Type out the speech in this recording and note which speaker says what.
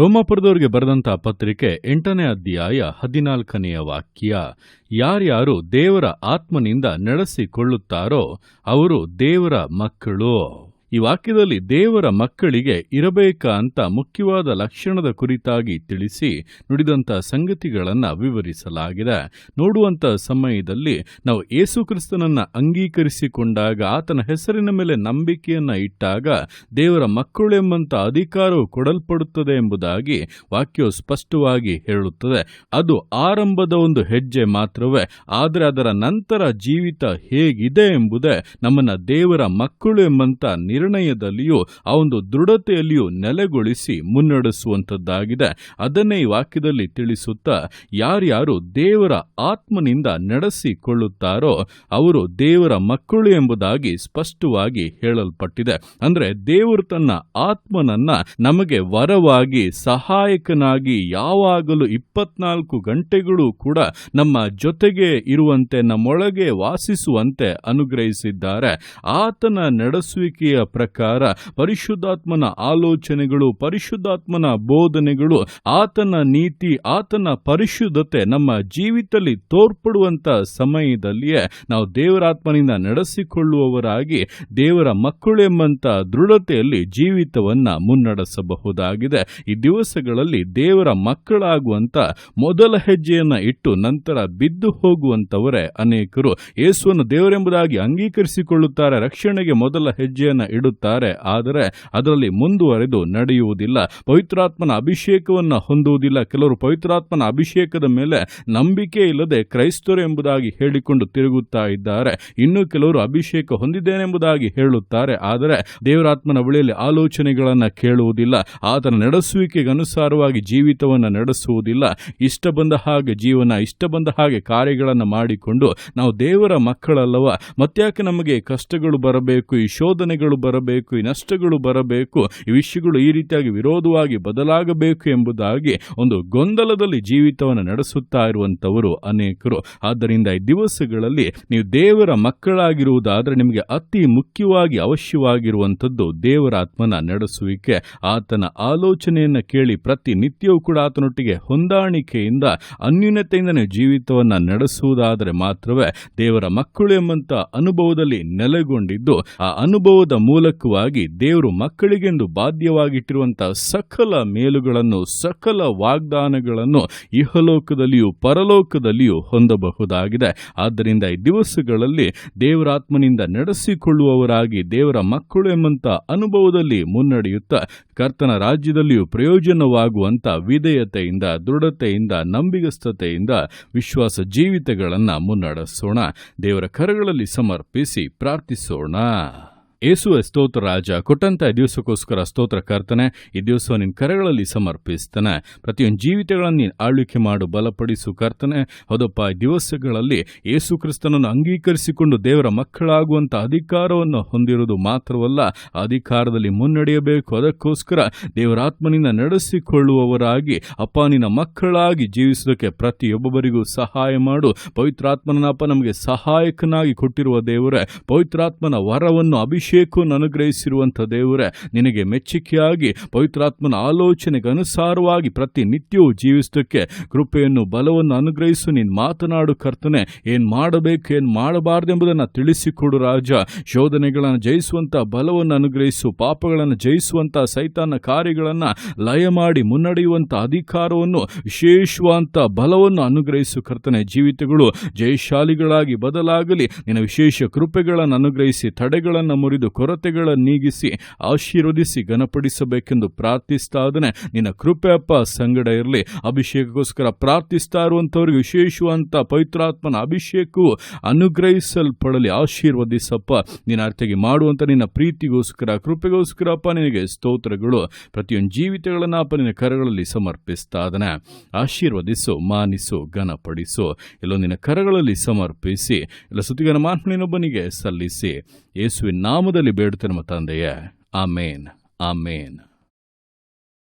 Speaker 1: ರೋಮಾಪುರದವರಿಗೆ ಬರೆದಂತ ಪತ್ರಿಕೆ ಎಂಟನೇ ಅಧ್ಯಾಯ ಹದಿನಾಲ್ಕನೆಯ ವಾಕ್ಯ. ಯಾರ್ಯಾರು ದೇವರ ಆತ್ಮನಿಂದ ನಡೆಸಿಕೊಳ್ಳುತ್ತಾರೋ ಅವರು ದೇವರ ಮಕ್ಕಳು. ಈ ವಾಕ್ಯದಲ್ಲಿ ದೇವರ ಮಕ್ಕಳಿಗೆ ಇರಬೇಕಾ ಅಂತ ಮುಖ್ಯವಾದ ಲಕ್ಷಣದ ಕುರಿತಾಗಿ ತಿಳಿಸಿ ನುಡಿದಂಥ ಸಂಗತಿಗಳನ್ನು ವಿವರಿಸಲಾಗಿದೆ. ನೋಡುವಂತ ಸಮಯದಲ್ಲಿ ನಾವು ಯೇಸು ಕ್ರಿಸ್ತನನ್ನ ಅಂಗೀಕರಿಸಿಕೊಂಡಾಗ ಆತನ ಹೆಸರಿನ ಮೇಲೆ ನಂಬಿಕೆಯನ್ನ ಇಟ್ಟಾಗ ದೇವರ ಮಕ್ಕಳು ಮಕ್ಕಳೆಂಬಂತ ಅಧಿಕಾರವು ಕೊಡಲ್ಪಡುತ್ತದೆ ಎಂಬುದಾಗಿ ವಾಕ್ಯವು ಸ್ಪಷ್ಟವಾಗಿ ಹೇಳುತ್ತದೆ. ಅದು ಆರಂಭದ ಒಂದು ಹೆಜ್ಜೆ ಮಾತ್ರವೇ, ಆದರೆ ಅದರ ನಂತರ ಜೀವಿತ ಹೇಗಿದೆ ಎಂಬುದೇ ನಮ್ಮನ್ನ ದೇವರ ಮಕ್ಕಳು ಎಂಬಂತ ನಿರ್ಣಯದಲ್ಲಿಯೂ, ಆ ಒಂದು ದೃಢತೆಯಲ್ಲಿಯೂ ನೆಲೆಗೊಳಿಸಿ ಮುನ್ನಡೆಸುವಂತದ್ದಾಗಿದೆ ಅದನ್ನೇ ಈ ವಾಕ್ಯದಲ್ಲಿ ತಿಳಿಸುತ್ತಾ, ಯಾರ್ಯಾರು ದೇವರ ಆತ್ಮನಿಂದ ನಡೆಸಿಕೊಳ್ಳುತ್ತಾರೋ, ಅವರು ದೇವರ ಮಕ್ಕಳು ಎಂಬುದಾಗಿ ಸ್ಪಷ್ಟವಾಗಿ ಹೇಳಲ್ಪಟ್ಟಿದೆ. ಅಂದ್ರೆ, ದೇವರು ತನ್ನ ಆತ್ಮನನ್ನ ನಮಗೆ ವರವಾಗಿ, ಸಹಾಯಕನಾಗಿ ಯಾವಾಗಲೂ ಇಪ್ಪತ್ನಾಲ್ಕು ಗಂಟೆಗಳು ಕೂಡ ನಮ್ಮ ಜೊತೆಗೆ ಇರುವಂತೆ, ನಮ್ಮೊಳಗೆ ವಾಸಿಸುವಂತೆ ಅನುಗ್ರಹಿಸಿದ್ದಾರೆ. ಆತನ ನಡೆಸುವಿಕೆಯ ಪ್ರಕಾರ ಪರಿಶುದ್ಧಾತ್ಮನ ಆಲೋಚನೆಗಳು, ಪರಿಶುದ್ಧಾತ್ಮನ ಬೋಧನೆಗಳು, ಆತನ ನೀತಿ, ಆತನ ಪರಿಶುದ್ಧತೆ ನಮ್ಮ ಜೀವಿತದಲ್ಲಿ ತೋರ್ಪಡುವಂತ ಸಮಯದಲ್ಲಿಯೇ ನಾವು ದೇವರಾತ್ಮನಿಂದ ನಡೆಸಿಕೊಳ್ಳುವವರಾಗಿ ದೇವರ ಮಕ್ಕಳು ಎಂಬಂತ ದೃಢತೆಯಲ್ಲಿ ಜೀವಿತವನ್ನ ಮುನ್ನಡೆಸಬಹುದಾಗಿದೆ. ಈ ದಿವಸಗಳಲ್ಲಿ ದೇವರ ಮಕ್ಕಳಾಗುವಂತ ಮೊದಲ ಹೆಜ್ಜೆಯನ್ನ ಇಟ್ಟು ನಂತರ ಬಿದ್ದು ಹೋಗುವಂತವರೇ ಅನೇಕರು. ಯೇಸುವನ್ನು ದೇವರೆಂಬುದಾಗಿ ಅಂಗೀಕರಿಸಿಕೊಳ್ಳುತ್ತಾರೆ. ರಕ್ಷಣೆಗೆ ಮೊದಲ ಹೆಜ್ಜೆಯನ್ನ ಇಡುತ್ತಾರೆ ಆದರೆ ಅದರಲ್ಲಿ ಮುಂದುವರೆದು ನಡೆಯುವುದಿಲ್ಲ. ಪವಿತ್ರಾತ್ಮನ ಅಭಿಷೇಕವನ್ನು ಹೊಂದುವುದಿಲ್ಲ. ಕೆಲವರು ಪವಿತ್ರಾತ್ಮನ ಅಭಿಷೇಕದ ಮೇಲೆ ನಂಬಿಕೆ ಇಲ್ಲದೆ ಕ್ರೈಸ್ತರು ಎಂಬುದಾಗಿ ಹೇಳಿಕೊಂಡು ತಿರುಗುತ್ತಾ ಇದ್ದಾರೆ. ಇನ್ನು ಕೆಲವರು ಅಭಿಷೇಕ ಹೊಂದಿದ್ದೇನೆಂಬುದಾಗಿ ಹೇಳುತ್ತಾರೆ. ಆದರೆ ದೇವರಾತ್ಮನ ಬಳಿಯಲ್ಲಿ ಆಲೋಚನೆಗಳನ್ನು ಕೇಳುವುದಿಲ್ಲ. ಆತನ ನಡೆಸುವಿಕೆಗೆ ಅನುಸಾರವಾಗಿ ಜೀವಿತವನ್ನ ನಡೆಸುವುದಿಲ್ಲ. ಇಷ್ಟ ಬಂದ ಹಾಗೆ ಜೀವನ, ಇಷ್ಟ ಬಂದ ಹಾಗೆ ಕಾರ್ಯಗಳನ್ನು ಮಾಡಿಕೊಂಡು ನಾವು ದೇವರ ಮಕ್ಕಳಲ್ಲವ? ಮತ್ತ್ಯಾಕೆ ನಮಗೆ ಕಷ್ಟಗಳು ಬರಬೇಕು, ಈ ಶೋಧನೆಗಳು ಬರಬೇಕು, ಈ ನಷ್ಟಗಳು ಬರಬೇಕು, ಈ ವಿಷಯಗಳು ಈ ರೀತಿಯಾಗಿ ವಿರೋಧವಾಗಿ ಬದಲಾಗಬೇಕು ಎಂಬುದಾಗಿ ಒಂದು ಗೊಂದಲದಲ್ಲಿ ಜೀವಿತವನ್ನು ನಡೆಸುತ್ತಾ ಇರುವಂತವರು ಅನೇಕರು. ಆದ್ದರಿಂದ ಈ ದಿವಸಗಳಲ್ಲಿ ನೀವು ದೇವರ ಮಕ್ಕಳಾಗಿರುವುದಾದರೆ ನಿಮಗೆ ಅತಿ ಮುಖ್ಯವಾಗಿ ಅವಶ್ಯವಾಗಿರುವಂಥದ್ದು ದೇವರ ಆತ್ಮನ ನಡೆಸುವಿಕೆ. ಆತನ ಆಲೋಚನೆಯನ್ನ ಕೇಳಿ ಪ್ರತಿನಿತ್ಯವೂ ಕೂಡ ಆತನೊಟ್ಟಿಗೆ ಹೊಂದಾಣಿಕೆಯಿಂದ ಅನ್ಯೂನ್ಯತೆಯಿಂದ ನೀವು ಜೀವಿತವನ್ನ ನಡೆಸುವುದಾದರೆ ಮಾತ್ರವೇ ದೇವರ ಮಕ್ಕಳು ಎಂಬಂತ ಅನುಭವದಲ್ಲಿ ನೆಲೆಗೊಂಡಿದ್ದು, ಆ ಅನುಭವದ ಮೂಲಕವಾಗಿ ದೇವರು ಮಕ್ಕಳಿಗೆಂದು ಬಾಧ್ಯವಾಗಿಟ್ಟಿರುವಂತಹ ಸಕಲ ಮೇಲುಗಳನ್ನು, ಸಕಲ ವಾಗ್ದಾನಗಳನ್ನು ಇಹಲೋಕದಲ್ಲಿಯೂ ಪರಲೋಕದಲ್ಲಿಯೂ ಹೊಂದಬಹುದಾಗಿದೆ. ಆದ್ದರಿಂದ ಈ ದಿವಸಗಳಲ್ಲಿ ದೇವರಾತ್ಮನಿಂದ ನಡೆಸಿಕೊಳ್ಳುವವರಾಗಿ ದೇವರ ಮಕ್ಕಳು ಎಂಬಂತ ಅನುಭವದಲ್ಲಿ ಮುನ್ನಡೆಯುತ್ತಾ ಕರ್ತನ ರಾಜ್ಯದಲ್ಲಿಯೂ ಪ್ರಯೋಜನವಾಗುವಂತ ವಿಧೇಯತೆಯಿಂದ, ದೃಢತೆಯಿಂದ, ನಂಬಿಗಸ್ತತೆಯಿಂದ ವಿಶ್ವಾಸ ಜೀವಿತಗಳನ್ನು ಮುನ್ನಡೆಸೋಣ. ದೇವರ ಕರಗಳಲ್ಲಿ ಸಮರ್ಪಿಸಿ ಪ್ರಾರ್ಥಿಸೋಣ. ಏಸುವ ಸ್ತೋತ್ರ ರಾಜ, ಕೊಟ್ಟಂತ ದಿವಸಕ್ಕೋಸ್ಕರ ಸ್ತೋತ್ರ ಕರ್ತನೆ, ಈ ದಿವಸ ನಿನ್ನ ಕರೆಗಳಲ್ಲಿ ಸಮರ್ಪಿಸ್ತಾನೆ. ಪ್ರತಿಯೊಂದು ಜೀವಿತಗಳನ್ನು ನೀನು ಆಳ್ವಿಕೆ ಮಾಡು, ಬಲಪಡಿಸು ಕರ್ತನೆ. ಹೌದಪ್ಪ ದಿವಸಗಳಲ್ಲಿ ಏಸು ಕ್ರಿಸ್ತನನ್ನು ಅಂಗೀಕರಿಸಿಕೊಂಡು ದೇವರ ಮಕ್ಕಳಾಗುವಂಥ ಅಧಿಕಾರವನ್ನು ಹೊಂದಿರುವುದು ಮಾತ್ರವಲ್ಲ, ಅಧಿಕಾರದಲ್ಲಿ ಮುನ್ನಡೆಯಬೇಕು. ಅದಕ್ಕೋಸ್ಕರ ದೇವರಾತ್ಮನಿಂದ ನಡೆಸಿಕೊಳ್ಳುವವರಾಗಿ, ಅಪ್ಪ ನಿನ್ನ ಮಕ್ಕಳಾಗಿ ಜೀವಿಸುವುದಕ್ಕೆ ಪ್ರತಿಯೊಬ್ಬೊಬ್ಬರಿಗೂ ಸಹಾಯ ಮಾಡು. ಪವಿತ್ರಾತ್ಮನಪ್ಪ ನಮಗೆ ಸಹಾಯಕನಾಗಿ ಕೊಟ್ಟಿರುವ ದೇವರೇ ಪವಿತ್ರಾತ್ಮನ ವರವನ್ನು ಅಭಿಷೇಕ ಅಭಿಷೇಕವನ್ನು ಅನುಗ್ರಹಿಸಿರುವಂಥ ದೇವರೇ, ನಿನಗೆ ಮೆಚ್ಚುಗೆಯಾಗಿ ಪವಿತ್ರಾತ್ಮನ ಆಲೋಚನೆಗೆ ಅನುಸಾರವಾಗಿ ಪ್ರತಿ ನಿತ್ಯವೂ ಜೀವಿಸೋದಕ್ಕೆ ಕೃಪೆಯನ್ನು, ಬಲವನ್ನು ಅನುಗ್ರಹಿಸು. ನೀನು ಮಾತನಾಡು ಕರ್ತನೆ, ಏನು ಮಾಡಬೇಕು, ಏನು ಮಾಡಬಾರ್ದೆಂಬುದನ್ನು ತಿಳಿಸಿಕೊಡು ರಾಜ. ಶೋಧನೆಗಳನ್ನು ಜಯಿಸುವಂಥ, ಬಲವನ್ನು ಅನುಗ್ರಹಿಸು. ಪಾಪಗಳನ್ನು ಜಯಿಸುವಂಥ, ಸೈತಾನ ಕಾರ್ಯಗಳನ್ನು ಲಯ ಮಾಡಿ ಮುನ್ನಡೆಯುವಂಥ ಅಧಿಕಾರವನ್ನು, ವಿಶೇಷವಾದಂಥ ಬಲವನ್ನು ಅನುಗ್ರಹಿಸು ಕರ್ತನೆ. ಜೀವಿತಗಳು ಜಯಶಾಲಿಗಳಾಗಿ ಬದಲಾಗಲಿ. ನಿನ್ನ ವಿಶೇಷ ಕೃಪೆಗಳನ್ನು ಅನುಗ್ರಹಿಸಿ, ತಡೆಗಳನ್ನು ಮುರಿದು ಕೊರತೆಗಳನ್ನು ನೀಗಿಸಿ ಆಶೀರ್ವದಿಸಿ ಘನಪಡಿಸಬೇಕೆಂದು ಪ್ರಾರ್ಥಿಸ್ತಾ ನಿನ್ನ ಕೃಪೆಯಪ್ಪ ಸಂಗಡ ಇರಲಿ. ಅಭಿಷೇಕಕ್ಕೋಸ್ಕರ ಪ್ರಾರ್ಥಿಸ್ತಾ ಇರುವಂಥವ್ರಿಗೆ ವಿಶೇಷವಂತ ಪವಿತ್ರಾತ್ಮನ ಅಭಿಷೇಕವು ಅನುಗ್ರಹಿಸಲ್ಪಡಲಿ. ಆಶೀರ್ವದಿಸಪ್ಪ. ನಿನ್ನ ಅರ್ಥಗೆ ಮಾಡುವಂಥ ನಿನ್ನ ಪ್ರೀತಿಗೋಸ್ಕರ ಕೃಪೆಗೋಸ್ಕರಪ್ಪ ನಿನಗೆ ಸ್ತೋತ್ರಗಳು. ಪ್ರತಿಯೊಂದು ಜೀವಿತಗಳನ್ನು ಅಪ್ಪ, ನಿನ್ನ ಕರಗಳಲ್ಲಿ ಸಮರ್ಪಿಸ್ತಾ ಇದ್ದಾನೆ. ಆಶೀರ್ವದಿಸು, ಮಾನಿಸು, ಘನಪಡಿಸು. ಎಲ್ಲೋ ನಿನ್ನ ಕರಗಳಲ್ಲಿ ಸಮರ್ಪಿಸಿ. ಎಲ್ಲ ಸುತ್ತಿಗನ ಮಾತನಿನೊಬ್ಬನಿಗೆ ಸಲ್ಲಿಸಿ. ಯೇಸುವಿನ ನಾಮದಲ್ಲಿ ಬೇಡುತ್ತೇನೆ ನಮ್ಮ ತಂದೆಯೇ. ಆಮೇನ್. ಆಮೇನ್.